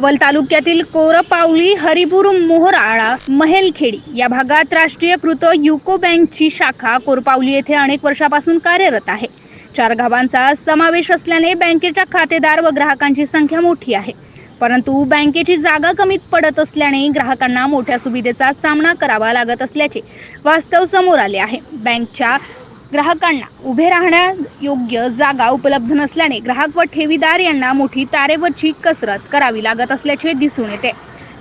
यावल तालुक्यातील कोरपावली हरिपूर मोहराळा महेलखेडी या भागात राष्ट्रीयकृत युको बँकची शाखा कोरपावली येथे अनेक वर्षापासून कार्यरत आहे. चार गावांचा समावेश असल्याने बँकेच्या खातेदार व ग्राहकांची संख्या मोठी आहे. परंतु बँकेची जागा कमीत पडत असल्याने ग्राहकांना मोठ्या सुविधेचा सामना करावा लागत असल्याचे वास्तव समोर आले आहे. बँकच्या ग्राहकांना उभे राहण्या योग्य जागा उपलब्ध नसल्याने ग्राहक व ठेवीदार यांना मोठी तारेवरची कसरत करावी लागत असल्याचे दिसून येते.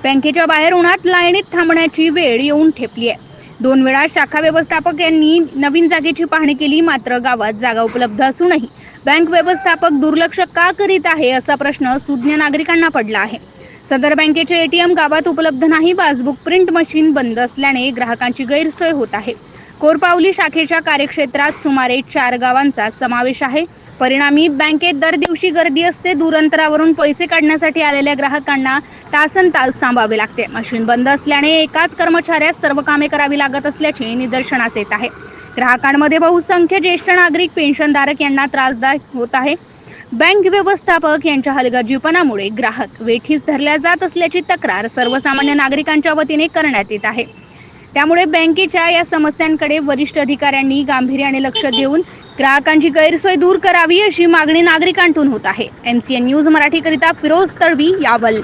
बँकेच्या बाहेर उन्हात लाईनीत थांबण्याची वेळ येऊन ठेपली आहे दोन वेळा शाखा व्यवस्थापक यांनी नवीन जागेची पाहणी केली मात्र गावात जागा उपलब्ध असूनही बँक व्यवस्थापक दुर्लक्ष का करीत आहे असा प्रश्न सुज्ञ नागरिकांना पडला आहे. सदर बँकेचे एटीएम गावात उपलब्ध नाही पासबुक प्रिंट मशीन बंद असल्याने ग्राहकांची गैरसोय होत आहे. कोरपावली शाखेच्या कार्यक्षेत्रात सुमारे चार गावांचा समावेश आहे. परिणामी बँकेत दर दिवशी गर्दी असते दूर अंतरावरून पैसे काढण्यासाठी आलेल्या ग्राहकांना तासन तास थांबावे लागते. मशीन बंद असल्याने एकाच कर्मचाऱ्यास सर्व कामे करावी लागत असल्याचे निदर्शनास येत आहे. ग्राहकांमध्ये बहुसंख्य ज्येष्ठ नागरिक पेन्शनधारक यांना त्रासदायक होत आहे. बँक व्यवस्थापक यांच्या हलगर्जीपणामुळे ग्राहक वेठीस धरल्या जात असल्याची तक्रार सर्वसामान्य नागरिकांच्या वतीने करण्यात येत आहे. त्यामुळे बँकेच्या या समस्यांकडे वरिष्ठ अधिकाऱ्यांनी गांभीर्याने लक्ष देऊन ग्राहकांची गैरसोय दूर करावी अशी मागणी नागरिकांतून होत आहे. एमसीएन न्यूज मराठीकरिता फिरोज तळवी यावल.